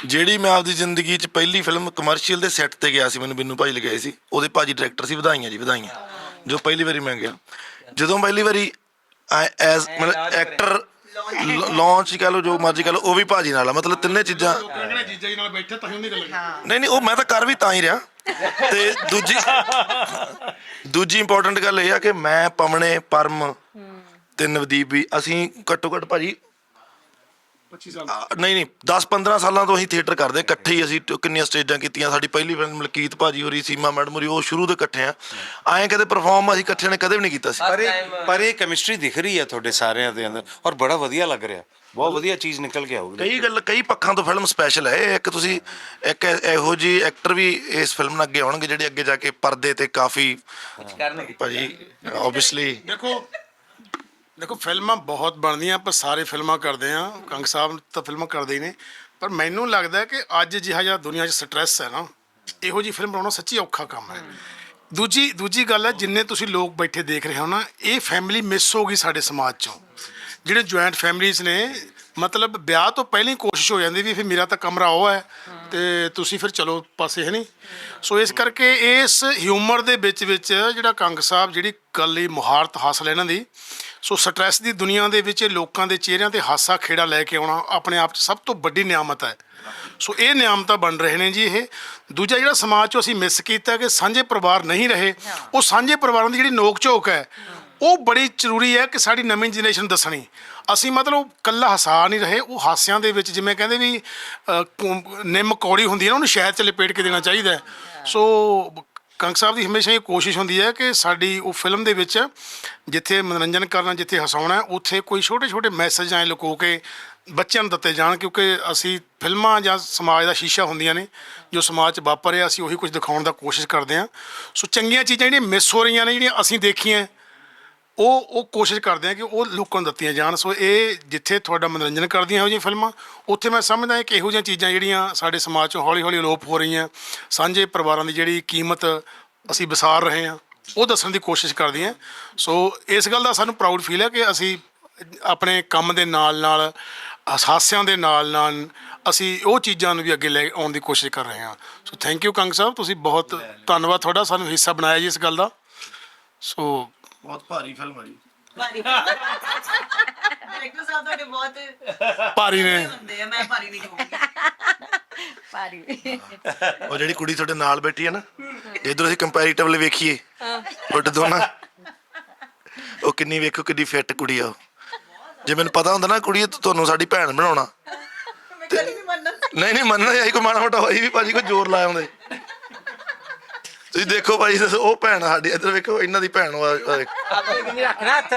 ਜਿਹੜੀ ਮੈਂ ਆਪਦੀ ਜ਼ਿੰਦਗੀ 'ਚ ਪਹਿਲੀ ਫਿਲਮ ਕਮਰਸ਼ੀਅਲ ਦੇ ਸੈੱਟ ਤੇ ਗਿਆ ਸੀ ਮੈਨੂੰ ਬਿੰਨੂ ਭਾਜੀ ਲਗਾਏ ਸੀ ਉਹਦੇ ਭਾਜੀ ਡਾਇਰੈਕਟਰ ਸੀ ਵਧਾਈਆਂ ਜੀ ਵਧਾਈਆਂ। ਜੋ ਪਹਿਲੀ ਵਾਰੀ ਮੈਂ ਗਿਆ। ਜਦੋਂ ਪਹਿਲੀ ਵਾਰੀ ਐਜ਼ ਮਤਲਬ ਐਕਟਰ ਲਾਂਚ ਕਹ ਲਓ ਜੋ ਮਰਜ਼ੀ ਕਹ ਲਓ ਉਹ ਵੀ ਭਾਜੀ ਨਾਲ ਆ। ਮਤਲਬ ਤਿੰਨੇ ਚੀਜ਼ਾਂ ਕਹਿੰਦੇ ਜੀਜਾ ਜੀ ਨਾਲ ਬੈਠੇ ਤਾਂ ਹੀ ਉਹਦੀ ਗੱਲ ਨਹੀਂ ਨਹੀਂ ਉਹ ਮੈਂ ਤਾਂ ਕਰ ਵੀ ਤਾਂ ਹੀ ਰਿਹਾ। ਤੇ ਦੂਜੀ ਦੂਜੀ ਇੰਪੋਰਟੈਂਟ ਗੱਲ ਇਹ ਆ ਕਿ ਮੈਂ ਪਵਨੇ ਪਰਮ ਤੇ ਨਵਦੀਪ ਵੀ ਅਸੀਂ ਘੱਟੋ ਘੱਟ ਭਾਜੀ 25 ਸਾਲ। ਆ, ਨਹੀਂ ਨਹੀਂ 10 15 ਸਾਲਾਂ ਤੋਂ ਅਸੀਂ ਥੀਏਟਰ ਕਰਦੇ ਹਾਂ, ਇਕੱਠੇ ਹੀ ਅਸੀਂ ਟ- ਕਿੰਨੀਆਂ ਸਟੇਜਾਂ ਕੀਤੀਆਂ। ਸਾਡੀ ਪਹਿਲੀ ਫਿਲਮ ਮਲਕੀਤ ਭਾਜੀ ਹੋਰੀ ਸੀਮਾ ਮੈਡਮ ਹੋਰੀ ਉਹ ਸ਼ੁਰੂ ਤੋਂ ਇਕੱਠੇ ਆ ਐਂ ਕਦੇ ਪਰਫਾਰਮ ਅਸੀਂ ਇਕੱਠਿਆਂ ਨੇ ਕਦੇ ਵੀ ਨਹੀਂ ਕੀਤਾ ਸੀ। ਪਰ ਇਹ ਪਰ ਇਹ ਕੈਮਿਸਟਰੀ ਦਿਖ ਰਹੀ ਹੈ ਤੁਹਾਡੇ ਸਾਰਿਆਂ ਦੇ ਅੰਦਰ ਔਰ ਬੜਾ ਵਧੀਆ ਲੱਗ ਰਿਹਾ। ਬਹੁਤ ਵਧੀਆ ਚੀਜ਼ ਨਿਕਲ ਕੇ ਆਊਗੀ। ਕਈ ਗੱਲ ਕਈ ਪੱਖਾਂ ਤੋਂ ਫਿਲਮ ਸਪੈਸ਼ਲ ਹੈ। ਇਹ ਇੱਕ ਤੁਸੀਂ ਇੱਕ ਇਹ- ਇਹੋ ਜੀ ਐਕਟਰ ਵੀ ਇਸ ਫਿਲਮ ਨਾਲ ਅੱਗੇ ਆਉਣਗੇ ਜਿਹੜੇ ਅੱਗੇ ਜਾ ਕੇ ਪਰਦੇ ਤੇ ਕਾਫੀ ਭਾਜੀ ਆਬਵੀਅਸਲੀ ਦੇਖੋ ਦੇਖੋ, ਫਿਲਮਾਂ ਬਹੁਤ ਬਣਦੀਆਂ, ਆਪਾਂ ਸਾਰੇ ਫਿਲਮਾਂ ਕਰਦੇ ਆ ਕੰਗ ਸਾਹਿਬ ਤਾਂ ਫਿਲਮਾਂ ਕਰਦੇ ਹੀ ਨੇ। ਪਰ ਮੈਨੂੰ ਲੱਗਦਾ ਕਿ ਅੱਜ ਜਿਹਾ ਜਿਹਾ ਦੁਨੀਆ 'ਚ ਸਟ੍ਰੈਸ ਹੈ ਨਾ, ਇਹੋ ਜੀ ਫਿਲਮ ਬਣਾਉਣਾ ਸੱਚੀ ਔਖਾ ਕੰਮ ਹੈ। ਦੂਜੀ ਦੂਜੀ ਗੱਲ ਹੈ, ਜਿੰਨੇ ਤੁਸੀਂ ਲੋਕ ਬੈਠੇ ਦੇਖ ਰਹੇ ਹੋ ਨਾ, ਇਹ ਫੈਮਿਲੀ ਮਿਸ ਹੋ ਗਈ ਸਾਡੇ ਸਮਾਜ 'ਚੋਂ। ਜਿਹੜੇ ਜੁਆਇੰਟ ਫੈਮਿਲੀਜ਼ ਨੇ ਮਤਲਬ ਵਿਆਹ ਤੋਂ ਪਹਿਲਾਂ ਹੀ ਕੋਸ਼ਿਸ਼ ਹੋ ਜਾਂਦੀ ਵੀ ਫਿਰ ਮੇਰਾ ਤਾਂ ਕਮਰਾ ਉਹ ਹੈ ਤੇ ਤੁਸੀਂ ਫਿਰ ਚਲੋ ਪਾਸੇ, ਹੈ ਨਹੀਂ ਸੋ ਇਸ ਕਰਕੇ ਇਸ ਹਿਊਮਰ ਦੇ ਵਿੱਚ ਵਿੱਚ ਜਿਹੜਾ ਕੰਗ ਸਾਹਿਬ ਜਿਹੜੀ ਗੱਲ ਇਹ ਮੁਹਾਰਤ ਹਾਸਲ ਇਹਨਾਂ ਦੀ, ਸੋ ਸਟ੍ਰੈਸ ਦੀ ਦੁਨੀਆ ਦੇ ਵਿੱਚ ਲੋਕਾਂ ਦੇ ਚਿਹਰਿਆਂ ਤੇ ਹਾਸਾ ਖੇੜਾ ਲੈ ਕੇ ਆਉਣਾ ਆਪਣੇ ਆਪ 'ਚ ਸਭ ਤੋਂ ਵੱਡੀ ਨਿਆਮਤ ਹੈ। ਸੋ ਇਹ ਨਿਆਮਤਾਂ ਬਣ ਰਹੇ ਨੇ ਜੀ ਇਹ। ਦੂਜਾ ਜਿਹੜਾ ਸਮਾਜ 'ਚੋਂ ਅਸੀਂ ਮਿਸ ਕੀਤਾ ਕਿ ਸਾਂਝੇ ਪਰਿਵਾਰ ਨਹੀਂ ਰਹੇ, ਉਹ ਸਾਂਝੇ ਪਰਿਵਾਰਾਂ ਦੀ ਜਿਹੜੀ ਨੋਕ ਝੋਕ ਹੈ, ਉਹ ਬੜੀ ਜ਼ਰੂਰੀ ਹੈ ਕਿ ਸਾਡੀ ਨਵੀਂ ਜਨਰੇਸ਼ਨ ਦੱਸਣੀ। ਅਸੀਂ ਮਤਲਬ ਕੱਲਾ ਹਸਾ ਨਹੀਂ ਰਹੇ ਉਹ ਹਾਸਿਆਂ ਦੇ ਵਿੱਚ ਜਿਵੇਂ ਕਹਿੰਦੇ ਵੀ ਅ, ਕੁ- ਨਿੰਮ ਕੌੜੀ ਹੁੰਦੀ ਹੈ ਨਾ ਉਹਨੂੰ ਸ਼ਹਿਦ ਚ ਲਪੇਟ ਕੇ ਦੇਣਾ ਚਾਹੀਦਾ ਹੈ। ਸੋ ਕੰਗ ਸਾਹਿਬ ਦੀ ਹਮੇਸ਼ਾ ਇਹ ਕੋਸ਼ਿਸ਼ ਹੁੰਦੀ ਹੈ ਕਿ ਸਾਡੀ ਉਹ ਫਿਲਮ ਦੇ ਵਿੱਚ ਜਿੱਥੇ ਮਨੋਰੰਜਨ ਕਰਨਾ ਜਿੱਥੇ ਹਸਾਉਣਾ ਹੈ, ਉੱਥੇ ਕੋਈ ਛੋਟੇ ਛੋਟੇ ਮੈਸੇਜ ਐ ਲੁਕੋ ਕੇ ਬੱਚਿਆਂ ਨੂੰ ਦਿੱਤੇ ਜਾਣ ਕਿਉਂਕਿ ਅਸੀਂ ਫਿਲਮਾਂ ਜਾਂ ਸਮਾਜ ਦਾ ਸ਼ੀਸ਼ਾ ਹੁੰਦੀਆਂ ਨੇ ਜੋ ਸਮਾਜ 'ਚ ਵਾਪਰ ਰਿਹਾ ਅਸੀਂ ਉਹੀ ਕੁਝ ਦਿਖਾਉਣ ਦਾ ਕੋਸ਼ਿਸ਼ ਕਰਦੇ ਹਾਂ ਸੋ ਚੰਗੀਆਂ ਚੀਜ਼ਾਂ ਜਿਹੜੀਆਂ ਮਿਸ ਹੋ ਰਹੀਆਂ ਨੇ ਜਿਹੜੀਆਂ ਅਸੀਂ ਦੇਖੀਆਂ ਉਹ ਉਹ ਕੋਸ਼ਿਸ਼ ਕਰਦੇ ਆ ਕਿ ਉਹ ਲੋਕਾਂ ਨੂੰ ਦਿੱਤੀਆਂ ਜਾਣ। ਸੋ ਇਹ ਜਿੱਥੇ ਤੁਹਾਡਾ ਮਨੋਰੰਜਨ ਕਰਦੀਆਂ ਇਹੋ ਜਿਹੀਆਂ ਫਿਲਮਾਂ, ਉੱਥੇ ਮੈਂ ਸਮਝਦਾ ਹਾਂ ਕਿ ਇਹੋ ਜਿਹੀਆਂ ਚੀਜ਼ਾਂ ਜਿਹੜੀਆਂ ਸਾਡੇ ਸਮਾਜ 'ਚੋਂ ਹੌਲੀ ਹੌਲੀ ਅਲੋਪ ਹੋ ਰਹੀਆਂ। ਸਾਂਝੇ ਪਰਿਵਾਰਾਂ ਦੀ ਜਿਹੜੀ ਕੀਮਤ ਅਸੀਂ ਵਿਸਾਰ ਰਹੇ ਹਾਂ, ਉਹ ਦੱਸਣ ਦੀ ਕੋਸ਼ਿਸ਼ ਕਰਦੇ ਹਾਂ ਸੋ ਇਸ ਗੱਲ ਦਾ ਸਾਨੂੰ ਪ੍ਰਾਊਡ ਫੀਲ ਹੈ ਕਿ ਅਸੀਂ ਆਪਣੇ ਕੰਮ ਦੇ ਨਾਲ ਨਾਲ ਹਾਸਿਆਂ ਦੇ ਨਾਲ ਨਾਲ ਅਸੀਂ ਉਹ ਚੀਜ਼ਾਂ ਨੂੰ ਵੀ ਅੱਗੇ ਲੈ ਆਉਣ ਦੀ ਕੋਸ਼ਿਸ਼ ਕਰ ਰਹੇ ਹਾਂ। So thank you Kang Sahib. ਤੁਸੀਂ ਬਹੁਤ ਧੰਨਵਾਦ ਤੁਹਾਡਾ। ਸਾਨੂੰ ਹਿੱਸਾ ਬਣਾਇਆ ਜੀ ਇਸ ਗੱਲ ਦਾ। ਸੋ ਬਹੁਤ ਭਾਰੀ ਫਿਲਮ ਹੈ ਜੀ। ਡਾਇਰੈਕਟਰ ਸਾਹਿਬ ਤੁਹਾਡੇ ਬਹੁਤ ਭਾਰੀ ਨੇ। ਹੁੰਦੇ ਆ ਮੈਂ ਭਾਰੀ ਨਹੀਂ ਕਹੂੰਗੀ ਭਾਰੀ। ਉਹ ਜਿਹੜੀ ਕੁੜੀ ਤੁਹਾਡੇ ਨਾਲ ਬੈਠੀ ਹੈ ਨਾ ਇਧਰ ਅਸੀਂ ਕੰਪੈਰੀਟਿਵਲੀ ਵੇਖੀਏ ਤੁਹਾਡੇ ਦੋਨਾਂ। ਉਹ ਕਿੰਨੀ ਵੇਖੋ ਕਿੰਨੀ ਫਿੱਟ ਕੁੜੀ ਆ ਉਹ। ਜੇ ਮੈਨੂੰ ਪਤਾ ਹੁੰਦਾ ਨਾ ਕੁੜੀ ਤੁਹਾਨੂੰ ਸਾਡੀ ਭੈਣ ਬਣਾਉਣਾ। ਮੈਂ ਕਦੀ ਨਹੀਂ ਮੰਨਣਾ ਨਹੀਂ ਨਹੀਂ ਮੰਨਣਾ ਆਈ ਕੋਈ ਮਾੜਾ ਮੋਟਾ ਹੋਈ ਵੀ ਭਾਜੀ ਕੋਈ ਜ਼ੋਰ ਲਾਇਆ ਹੁੰਦੇ। ਤੁਸੀਂ ਦੇਖੋ ਭਾਜੀ ਉਹ ਭੈਣ ਸਾਡੀ, ਇੱਧਰ ਵੇਖੋ, ਇਹਨਾਂ ਦੀ ਭੈਣ ਵਾ ਆਹ ਦੇਖੋ। ਆਪਣੇ ਕਿੰਨੀ ਰੱਖਣਾ ਹੱਥ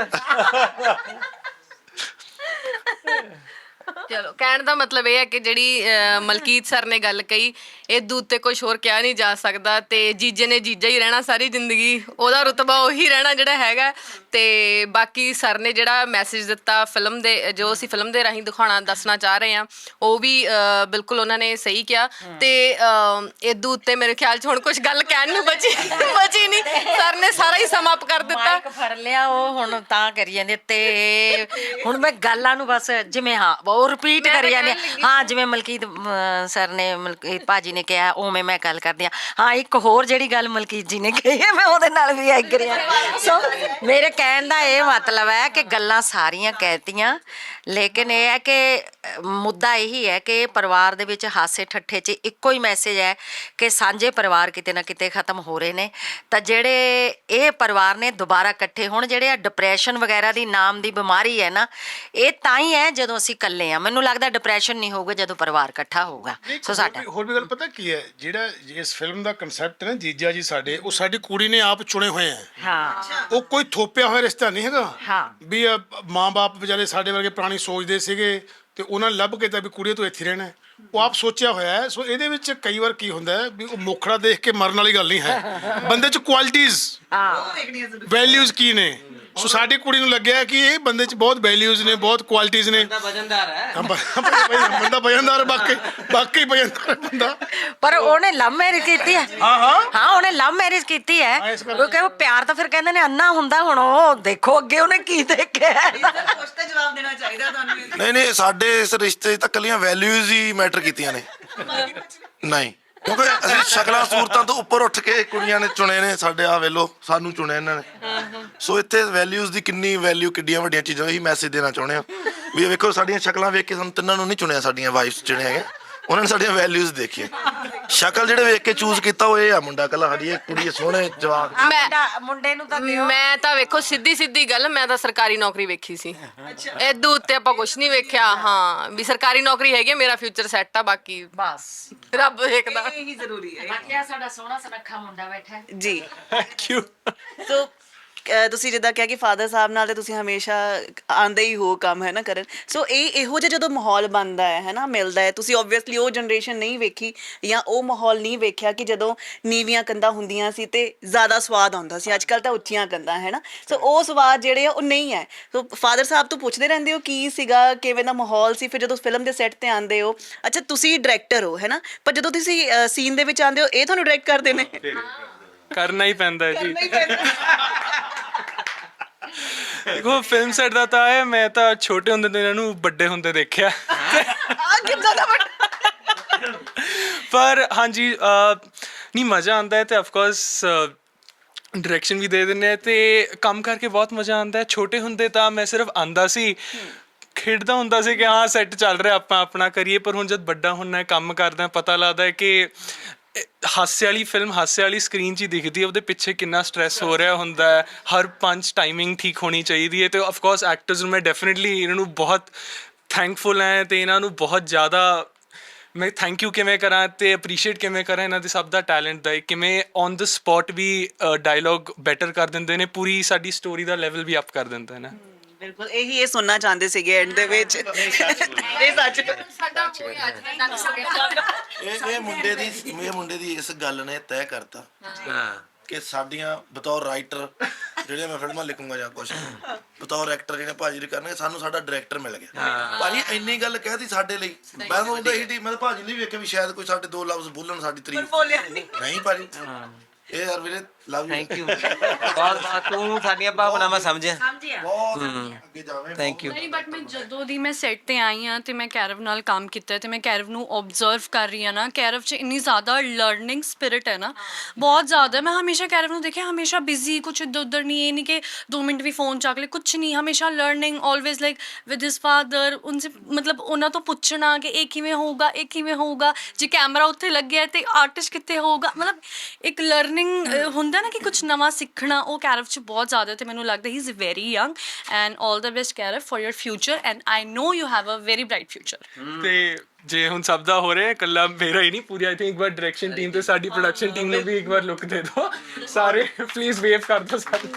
ਚਲੋ ਕਹਿਣ ਦਾ ਮਤਲਬ ਇਹ ਹੈ ਕਿ ਜਿਹੜੀ ਅਹ, ਮਲਕੀਤ ਸਰ ਨੇ ਗੱਲ ਕਹੀ ਇਹ ਦੂਤ ਤੇ ਕੁਝ ਹੋਰ ਕਿਹਾ ਨਹੀਂ ਜਾ ਸਕਦਾ ਤੇ ਜੀਜੇ ਨੇ ਜੀਜਾ ਹੀ ਰਹਿਣਾ ਸਾਰੀ ਜ਼ਿੰਦਗੀ ਉਹਦਾ ਰੁਤਬਾ ਉਹੀ ਰਹਿਣਾ ਜਿਹੜਾ ਹੈਗਾ। ਤੇ ਬਾਕੀ ਸਰ ਨੇ ਜਿਹੜਾ ਮੈਸੇਜ ਦਿੱਤਾ ਫਿਲਮ ਦੇ ਜੋ ਅਸੀਂ ਫਿਲਮ ਦੇ ਰਾਹੀਂ ਦਿਖਾਉਣਾ ਦੱਸਣਾ ਚਾਹ ਰਹੇ ਹਾਂ ਉਹ ਵੀ ਅਹ, ਬਿਲਕੁਲ ਉਹਨਾਂ ਨੇ ਸਹੀ ਕਿਹਾ। ਤੇ ਅਹ, ਇਹ ਦੂਤ ਤੇ ਮੇਰੇ ਖਿਆਲ 'ਚ ਹੁਣ ਕੁਝ ਗੱਲ ਕਹਿਣ ਨੂੰ ਬਚੀ ਬਚੀ ਨਹੀਂ। ਸਰ ਨੇ ਸਾਰਾ ਹੀ ਸਮ ਕਰ ਦਿੱਤਾ। ਫੜ ਲਿਆ ਉਹ ਹੁਣ ਤਾਂ ਕਰੀ ਜਾਂਦੇ ਤੇ ਹੁਣ ਮੈਂ ਗੱਲਾਂ ਨੂੰ ਬਸ ਜਿਵੇਂ ਹਾਂ ਉਹ ਰਿਪੀਟ ਕਰੀ ਜਾਂਦੇ। ਹਾਂ ਜਿਵੇਂ ਮਲਕੀਤ ਸਰ ਨੇ ਮਲਕੀਤ ਭਾਜੀ ਨੇ ਕਿਹਾ ਉਵੇਂ ਮੈਂ ਗੱਲ ਕਰਦੀ ਆ ਹਾਂ ਇੱਕ ਹੋਰ ਜਿਹੜੀ ਗੱਲ ਮਲਕੀਤ ਜੀ ਨੇ ਕਹੀ ਹੈ ਮੈਂ ਉਹਦੇ ਨਾਲ ਵੀ ਐਗਰੀ ਆ ਸੋ ਮੇਰੇ ਕਹਿਣ ਦਾ ਇਹ ਮਤਲਬ ਹੈ ਕਿ ਗੱਲਾਂ ਸਾਰੀਆਂ ਕਹਿਤੀਆਂ ਲੇਕਿਨ ਇਹ ਹੈ ਕਿ ਮੁੱਦਾ ਇਹੀ ਹੈ ਕਿ ਪਰਿਵਾਰ ਦੇ ਵਿੱਚ ਹਾਸੇ ਠੱਠੇ 'ਚ ਇੱਕੋ ਹੀ ਮੈਸੇਜ ਹੈ ਕਿ ਸਾਂਝੇ ਪਰਿਵਾਰ ਕਿਤੇ ਨਾ ਕਿਤੇ ਖਤਮ ਹੋ ਰਹੇ ਨੇ। ਤਾਂ ਜਿਹੜੇ ਇਹ ਪਰਿਵਾਰ ਨੇ ਦੁਬਾਰਾ ਇਕੱਠੇ ਹੋਣ ਜਿਹੜੇ ਆ ਡਿਪਰੈਸ਼ਨ ਵਗੈਰਾ ਦੀ ਨਾਮ ਦੀ ਬਿਮਾਰੀ ਹੈ ਨਾ ਇਹ ਤਾਂ ਹੀ ਹੈ ਜਦੋਂ ਅਸੀਂ ਇਕੱਲੇ ਆ ਮੈਨੂੰ ਲੱਗਦਾ ਡਿਪਰੈਸ਼ਨ ਨਹੀਂ ਹੋਊਗਾ ਜਦੋਂ ਪਰਿਵਾਰ ਇਕੱਠਾ ਹੋਊਗਾ। ਸੋ ਸਾਡਾ ਹੋਰ ਵੀ ਗੱਲ ਪਤਾ ਕੀ ਹੈ? ਜਿਹੜਾ ਇਸ ਫਿਲਮ ਦਾ ਕਨਸੈਪਟ ਹੈ ਨਾ ਜੀਜਾ ਜੀ ਸਾਡੇ ਉਹ ਸਾਡੀ ਕੁੜੀ ਨੇ ਆਪ ਚੁਣੇ ਹੋਏ ਆ ਹਾਂ। ਉਹ ਕੋਈ ਥੋਪਿਆ ਹੋਇਆ ਰਿਸ਼ਤਾ ਨਹੀਂ ਹੈਗਾ। ਹਾਂ। ਵੀ ਮਾਂ-ਬਾਪ ਵਿਚਾਰੇ ਸਾਡੇ ਵਰਗੇ ਪੁਰਾਣੀ ਸੋਚਦੇ ਸੀਗੇ ਤੇ ਉਹਨਾਂ ਨੇ ਲੱਭ ਕੇ ਤਾਂ ਵੀ ਕੁੜੀ ਤੂੰ ਇੱਥੇ ਰਹਿਣਾ ਹੈ। ਉਹ ਆਪ ਸੋਚਿਆ ਹੋਇਆ ਹੈ। ਸੋ ਇਹਦੇ ਵਿੱਚ ਕਈ ਵਾਰ ਕੀ ਹੁੰਦਾ ਹੈ ਵੀ ਉਹ ਮੁਖੜਾ ਦੇਖ ਕੇ ਮਰਨ ਵਾਲੀ ਗੱਲ ਨਹੀਂ ਹੈ। ਬੰਦੇ 'ਚ ਕੁਆਲਿਟੀਆਂ ਦੇਖਣੀਆਂ ਜ਼ਰੂਰੀ। ਵੈਲਿਊਜ਼ ਕੀ ਨੇ? ਸੋ ਸਾਡੀ ਕੁੜੀ ਨੂੰ ਲੱਗਿਆ ਕਿ ਇਹ ਬੰਦੇ 'ਚ ਬਹੁਤ ਵੈਲਿਊਜ਼ ਨੇ ਬਹੁਤ ਕੁਆਲਿਟੀਆਂ ਨੇ। ਤਾਂ ਵਜਨਦਾਰ ਹੈ। ਬੰਦਾ ਬਾਕੀ ਬਾਕੀ ਬਜਨਦਾਰ ਹੈ ਬੰਦਾ। ਪਰ ਉਹਨੇ ਲਵ ਮੈਰਿਜ ਕੀਤੀ ਹੈ। ਹਾਂ ਹਾਂ। ਹਾਂ ਉਹਨੇ ਲਵ ਮੈਰਿਜ ਕੀਤੀ ਹੈ। ਕਿਉਂਕਿ ਉਹ ਪਿਆਰ ਤਾਂ ਫਿਰ ਕਹਿੰਦੇ ਨੇ ਅੰਨਾ ਹੁੰਦਾ ਹੁਣ ਉਹ ਦੇਖੋ ਅੱਗੇ ਉਹਨੇ ਕੀ ਦੇਖਿਆ ਹੈ। ਕੁਝ ਤਾਂ ਜਵਾਬ ਦੇਣਾ ਚਾਹੀਦਾ ਤੁਹਾਨੂੰ। ਨਹੀਂ ਨਹੀਂ ਸਾਡੇ ਇਸ ਰਿਸ਼ਤੇ 'ਚ ਤਾਂ ਕੱਲੀਆਂ ਵੈਲਿਊਜ਼ ਹੀ ਮੈਟਰ ਕੀਤੀਆਂ ਨੇ। ਨਹੀਂ। ਕਿਉਂਕਿ ਅਸੀਂ ਸ਼ਕਲਾਂ ਸੂਰਤਾਂ ਤੋਂ ਉੱਪਰ ਉੱਠ ਕੇ ਕੁੜੀਆਂ ਨੇ ਚੁਣੇ ਨੇ ਸਾਡੇ ਆ ਵੇਲੋ, ਸਾਨੂੰ ਚੁਣਿਆ ਇਹਨਾਂ ਨੇ। ਸੋ ਇੱਥੇ ਵੈਲਿਊਜ਼ ਦੀ ਕਿੰਨੀ ਵੈਲਿਊ ਕਿੱਡੀਆਂ ਵੱਡੀਆਂ ਚੀਜ਼ਾਂ, ਇਹੀ ਮੈਸੇਜ ਦੇਣਾ ਚਾਹੁੰਦੇ ਆ ਵੀ ਵੇਖੋ, ਸਾਡੀਆਂ ਸ਼ਕਲਾਂ ਵੇਖ ਕੇ ਸਾਨੂੰ ਤਿੰਨਾਂ ਨੂੰ ਨਹੀਂ ਚੁਣਿਆ, ਸਾਡੀਆਂ ਵਾਈਫਸ ਚੁਣੇ ਹੈਗੇ। ਉਹਨਾਂ ਨੇ ਸਾਡੀਆਂ ਵੈਲਿਊਜ਼ ਦੇਖੀਆਂ। ਸ਼ਕਲ ਜਿਹੜੇ ਵੇਖ ਕੇ ਚੂਜ਼ ਕੀਤਾ ਉਹ ਇਹ ਆ ਮੁੰਡਾ ਕੱਲਾ ਸਾਡੀ ਇਹ ਕੁੜੀ ਸੋਹਣੇ ਜਵਾਨ ਮੈਂ ਮੁੰਡਾ- ਨੂੰ ਤਾਂ ਦਿਓ। ਮੈਂ ਤਾਂ ਵੇਖੋ ਸਿੱਧੀ ਸਿੱਧੀ ਗੱਲ ਮੈਂ ਤਾਂ ਸਰਕਾਰੀ ਨੌਕਰੀ ਵੇਖੀ ਸੀ। ਇਦੋਂ ਉੱਤੇ ਆਪਾਂ ਕੁਝ ਨਹੀਂ ਵੇਖਿਆ ਹਾਂ ਵੀ ਸਰਕਾਰੀ ਨੌਕਰੀ ਹੈਗੀ ਆ, ਮੇਰਾ ਫਿਊਚਰ ਸੈੱਟ ਆ ਬਾਕੀ ਬਸ। ਰੱਬ ਦੇਖਦਾ ਇਹੀ ਜ਼ਰੂਰੀ ਹੈ। ਬਾਕੀ ਆ ਸਾਡਾ ਸੋਹਣਾ ਸੁਨੱਖਾ ਮੁੰਡਾ ਬੈਠਾ ਹੈ। ਜੀ। ਥੈਂਕ ਯੂ ਸੋ ਤੁਸੀਂ ਜਿੱਦਾਂ ਕਿਹਾ ਕਿ ਫਾਦਰ ਸਾਹਿਬ ਨਾਲ ਤੇ ਤੁਸੀਂ ਹਮੇਸ਼ਾ ਆਂਦੇ ਹੀ ਹੋ ਕੰਮ ਹੈ ਨਾ ਕਰਨ? ਸੋ ਇਹ ਇਹੋ ਜਿਹਾ ਜਦੋਂ ਮਾਹੌਲ ਬਣਦਾ ਹੈ ਹੈ ਨਾ ਮਿਲਦਾ ਹੈ ਤੁਸੀਂ ਆਬਵੀਅਸਲੀ ਉਹ ਜਨਰੇਸ਼ਨ ਨਹੀਂ ਵੇਖੀ ਜਾਂ ਉਹ ਮਾਹੌਲ ਨਹੀਂ ਵੇਖਿਆ ਕਿ ਜਦੋਂ ਨੀਵੀਆਂ ਕੰਧਾਂ ਹੁੰਦੀਆਂ ਸੀ ਤੇ ਜ਼ਿਆਦਾ ਸਵਾਦ ਆਉਂਦਾ ਸੀ। ਅੱਜ ਕੱਲ ਤਾਂ ਉੱਚੀਆਂ ਕੰਧਾਂ ਹੈ ਨਾ? ਸੋ ਉਹ ਸਵਾਦ ਜਿਹੜੇ ਆ ਉਹ ਨਹੀਂ ਹੈ। ਸੋ ਫਾਦਰ ਸਾਹਿਬ ਤੋਂ ਪੁੱਛਦੇ ਰਹਿੰਦੇ ਹੋ ਕੀ ਸੀਗਾ ਕਿਵੇਂ ਦਾ ਮਾਹੌਲ ਸੀ? ਫਿਰ ਜਦੋਂ ਫਿਲਮ ਦੇ ਸੈੱਟ ਤੇ ਆਂਦੇ ਹੋ ਅੱਛਾ ਤੁਸੀਂ ਡਾਇਰੈਕਟਰ ਹੋ ਹੈ ਨਾ? ਪਰ ਜਦੋਂ ਤੁਸੀਂ ਸੀਨ ਦੇ ਵਿੱਚ ਆਂਦੇ ਹੋ ਇਹ ਤੁਹਾਨੂੰ ਡਾਇਰੈਕਟ ਕਰਦੇ ਨੇ? ਕਰਨਾ ਹੀ ਪੈਂਦਾ ਹੈ ਜੀ। ਦੇਖੋ ਫਿਲਮ ਸੈੱਟ ਦਾ ਤਾਂ ਹੈ ਮੈਂ ਤਾਂ ਛੋਟੇ ਹੁੰਦੇ ਤੋਂ ਇਹਨਾਂ ਨੂੰ ਵੱਡੇ ਹੁੰਦੇ ਦੇਖਿਆ। ਆ ਕਿੰਨਾ ਦਾ ਵੱਡਾ? ਪਰ ਹਾਂਜੀ ਅਹ, ਨਹੀਂ ਮਜ਼ਾ ਆਉਂਦਾ ਹੈ ਤੇ ਆਫ ਕੋਰਸ ਡਾਇਰੈਕਸ਼ਨ ਵੀ ਦੇ ਦਿੰਦੇ ਆ ਤੇ ਕੰਮ ਕਰਕੇ ਬਹੁਤ ਮਜ਼ਾ ਆਉਂਦਾ ਹੈ। ਛੋਟੇ ਹੁੰਦੇ ਤਾਂ ਮੈਂ ਸਿਰਫ ਆਂਦਾ ਸੀ। ਖੇਡਦਾ ਹੁੰਦਾ ਸੀ ਕਿ ਹਾਂ ਸੈੱਟ ਚੱਲ ਰਿਹਾ ਆਪਾਂ ਆਪਣਾ ਕਰੀਏ ਪਰ ਹੁਣ ਜਦ ਵੱਡਾ ਹੁੰਦਾ ਹੈ ਕੰਮ ਕਰਦਾ ਪਤਾ ਲੱਗਦਾ ਹੈ ਕਿ ਹਾਸੇ ਵਾਲੀ ਫਿਲਮ ਹਾਸੇ ਵਾਲੀ ਸਕਰੀਨ 'ਚ ਹੀ ਦਿਖਦੀ ਹੈ, ਉਹਦੇ ਪਿੱਛੇ ਕਿੰਨਾ ਸਟ੍ਰੈਸ ਹੋ ਰਿਹਾ ਹੁੰਦਾ ਹੈ, ਹਰ ਪੰਚ ਟਾਈਮਿੰਗ ਠੀਕ ਹੋਣੀ ਚਾਹੀਦੀ ਹੈ ਤੇ ਆਫ ਕੋਰਸ ਐਕਟਰਸ ਨੂੰ ਮੈਂ ਡੈਫੀਨਿਟਲੀ ਇਹਨਾਂ ਨੂੰ ਬਹੁਤ ਥੈਂਕਫੁਲ ਹਾਂ ਤੇ ਇਹਨਾਂ ਨੂੰ ਬਹੁਤ ਜ਼ਿਆਦਾ ਮੈਂ ਥੈਂਕ ਯੂ ਕਿਵੇਂ ਕਰਾਂ ਤੇ ਅਪਰੀਸ਼ੀਏਟ ਕਿਵੇਂ ਕਰਾਂ, ਇਹਨਾਂ ਦੇ ਸਭ ਦਾ ਟੈਲੈਂਟ ਦਾ ਕਿਵੇਂ ਔਨ ਦ ਸਪੌਟ ਵੀ ਡਾਇਲੌਗ ਬੈਟਰ ਕਰ ਦਿੰਦੇ ਨੇ, ਪੂਰੀ ਸਾਡੀ ਸਟੋਰੀ ਦਾ ਲੈਵਲ ਵੀ ਅਪ ਕਰ ਦਿੰਦੇ ਨੇ। ਬਿਲਕੁਲ ਇਹੀ ਇਹ ਸੁਣਨਾ ਚਾਹੁੰਦੇ ਸੀਗੇ ਐਂਡ ਦੇ ਵਿੱਚ। ਇਹ ਸੱਚ ਸਾਡਾ ਕੋਈ ਅੱਜ ਤੱਕ ਸਕਿਆ ਇਹ ਇਹ ਮੁੰਡੇ ਦੀ ਇਹ ਮੁੰਡੇ ਦੀ ਇਸ ਗੱਲ ਨੇ ਤੈਅ ਕਰਤਾ ਕਿ ਸਾਡੀਆਂ ਬਤੌਰ ਰਾਈਟਰ ਜਿਹੜੇ ਮੈਂ ਫਿਲਮਾਂ ਲਿਖੂੰਗਾ ਜਾਂ ਕੁਝ ਬਤੌਰ ਐਕਟਰ ਜਿਹੜੇ ਭਾਜੀ ਨੇ ਕਰਨਗੇ ਸਾਨੂੰ ਸਾਡਾ ਡਾਇਰੈਕਟਰ ਮਿਲ ਗਿਆ। ਭਾਜੀ ਇੰਨੀ ਗੱਲ ਕਹਿਤੀ ਸਾਡੇ ਲਈ। ਮੈਂ ਉਹਦਾ ਹੀ ਮੈਂ ਭਾਜੀ ਲਈ ਵੇਖਿਆ ਵੀ ਸ਼ਾਇਦ ਕੋਈ ਸਾਡੇ ਦੋ ਲਫ਼ਜ਼ ਬੋਲਣ ਸਾਡੀ ਤਾਰੀਫ। ਨਹੀਂ। ਭਾਜੀ। ਇਹ ਯਾਰ ਵੀਰੇ ਲਵ ਯੂ ਥੈਂਕ ਯੂ ਬਹੁਤ ਬਹੁਤ ਤੂੰ ਸਾਡੀਆਂ ਭਾਵਨਾਵਾਂ ਸਮਝਿਆ। ਬਹੁਤ ਅੱਗੇ ਜਾਵੇਂ ਥੈਂਕ ਯੂ ਨਹੀਂ ਬਟ ਮੈਂ ਜਦੋਂ ਦੀ ਮੈਂ ਸੈੱਟ ਤੇ ਆਈ ਆ ਤੇ ਮੈਂ ਕੈਰਵ ਨਾਲ ਕੰਮ ਕੀਤਾ ਤੇ ਮੈਂ ਕੈਰਵ ਨੂੰ ਆਬਜ਼ਰਵ ਕਰ ਰਹੀ ਆ ਨਾ ਕੈਰਵ 'ਚ ਇੰਨੀ ਜ਼ਿਆਦਾ ਲਰਨਿੰਗ ਸਪਿਰਿਟ ਹੈ ਨਾ ਬਹੁਤ ਜ਼ਿਆਦਾ। ਮੈਂ ਹਮੇਸ਼ਾ ਕੈਰਵ ਨੂੰ ਦੇਖਿਆ ਹਮੇਸ਼ਾ ਬਿਜ਼ੀ ਕੁਝ ਇੱਧਰ ਉੱਧਰ ਨਹੀਂ ਇਹ ਨਹੀਂ ਕਿ 2 ਮਿੰਟ ਵੀ ਫੋਨ ਚੱਕ ਲੈ ਕੁਝ ਨਹੀਂ। ਹਮੇਸ਼ਾ learning always like with his father ਉਨਸੇ ਮਤਲਬ ਉਹਨਾਂ ਤੋਂ ਪੁੱਛਣਾ ਕਿ ਇਹ ਕਿਵੇਂ ਹੋਊਗਾ ਇਹ ਕਿਵੇਂ ਹੋਊਗਾ। ਜੇ ਕੈਮਰਾ ਉੱਥੇ ਲੱਗਿਆ ਤੇ ਆਰਟਿਸਟ ਕਿੱਥੇ ਹੋਊਗਾ? ਮਤਲਬ ਇੱਕ ਲਰਨਿੰਗ ਹੁੰਦਾ ਨਾ ਕਿ ਕੁਝ ਨਵਾਂ ਸਿੱਖਣਾ, ਉਹ ਕੈਰਵ ਚ ਬਹੁਤ ਜ਼ਿਆਦਾ ਤੇ ਮੈਨੂੰ ਲੱਗਦਾ ਹੀ is very young and 올 the best career for your future and I know you have a very bright future ਤੇ ਜੇ ਹੁਣ ਸਭ ਦਾ ਹੋ ਰਿਹਾ ਕੱਲਾ ਮੇਰਾ ਹੀ ਨਹੀਂ ਪੂਰੀ ਆਈ ਥਿੰਕ ਇੱਕ ਵਾਰ ਡਾਇਰੈਕਸ਼ਨ ਟੀਮ ਤੇ ਸਾਡੀ ਪ੍ਰੋਡਕਸ਼ਨ ਟੀਮ ਨੂੰ ਵੀ ਇੱਕ ਵਾਰ ਲੁੱਕ ਦੇ ਦੋ ਸਾਰੇ ਪਲੀਜ਼ ਵੇਵ ਕਰ ਦੋ ਸਾਰੇ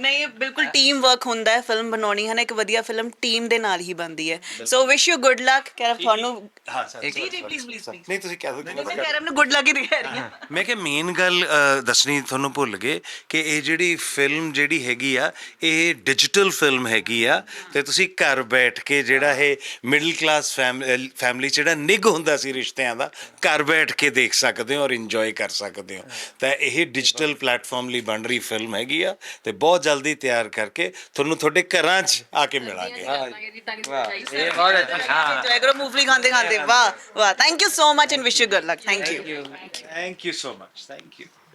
ਨਹੀਂ ਇਹ ਬਿਲਕੁਲ ਟੀਮ ਵਰਕ ਹੁੰਦਾ ਹੈ ਫਿਲਮ ਬਣਾਉਣੀ ਹੈ ਨਾ ਇੱਕ ਵਧੀਆ ਫਿਲਮ ਟੀਮ ਦੇ ਨਾਲ ਹੀ ਬਣਦੀ ਹੈ। ਸੋ ਵਿਸ਼ ਯੂ ਗੁੱਡ ਲੱਕ ਕੈਰਵ ਤੁਹਾਨੂੰ ਹਾਂ ਸਰ ਜੀ ਜੀ ਪਲੀਜ਼ ਪਲੀਜ਼ ਨਹੀਂ ਤੁਸੀਂ ਕਹਿ ਦਿਓ ਮੈਂ ਕੈਰਵ ਨੂੰ ਗੁੱਡ ਲੱਕ ਹੀ ਕਹਿ ਰਹੀ ਹਾਂ। ਮੈਂ ਕਿ ਮੇਨ ਗੱਲ ਦੱਸਣੀ ਤੁਹਾਨੂੰ ਭੁੱਲ ਗਏ ਕਿ ਇਹ ਜਿਹੜੀ ਫਿਲਮ ਜਿਹੜੀ ਹੈਗੀ ਆ ਇਹ ਡਿਜੀਟਲ ਫਿਲਮ ਹੈਗੀ ਆ ਤੇ ਤੁਸੀਂ ਘਰ ਬੈਠ ਕੇ ਜਿਹੜਾ ਇਹ ਮਿਡਲ ਕਲਾਸ ਫੈਮਿਲੀ ਜਿਹੜਾ ਨਿਗ ਹੁੰਦਾ ਸੀ ਰਿਸ਼ਤਿਆਂ ਦਾ ਘਰ ਬੈਠ ਕੇ ਦੇਖ ਸਕਦੇ ਹੋ ਔਰ ਇੰਜੋਏ ਕਰ ਸਕਦੇ ਹੋ। ਤਾਂ ਇਹ ਡਿਜੀਟਲ ਪਲੇਟਫਾਰਮ ਲਈ ਬਣ ਰਹੀ ਫਿਲਮ ਹੈਗੀ ਆ ਤੇ ਬਹੁਤ ਜਲਦੀ ਤਿਆਰ ਕਰਕੇ ਤੁਹਾਨੂੰ ਤੁਹਾਡੇ ਘਰਾਂ 'ਚ ਆ ਕੇ ਮਿਲਾਂਗੇ। ਇਹ ਬਹੁਤ ਅੱਛਾ ਹਾਂ। ਇੰਜੋਏ ਕਰੋ ਮੂਵੀ ਖਾਂਦੇ ਖਾਂਦੇ। ਵਾਹ ਵਾਹ। Thank you so much and wish you good luck thank you thank you so much thank you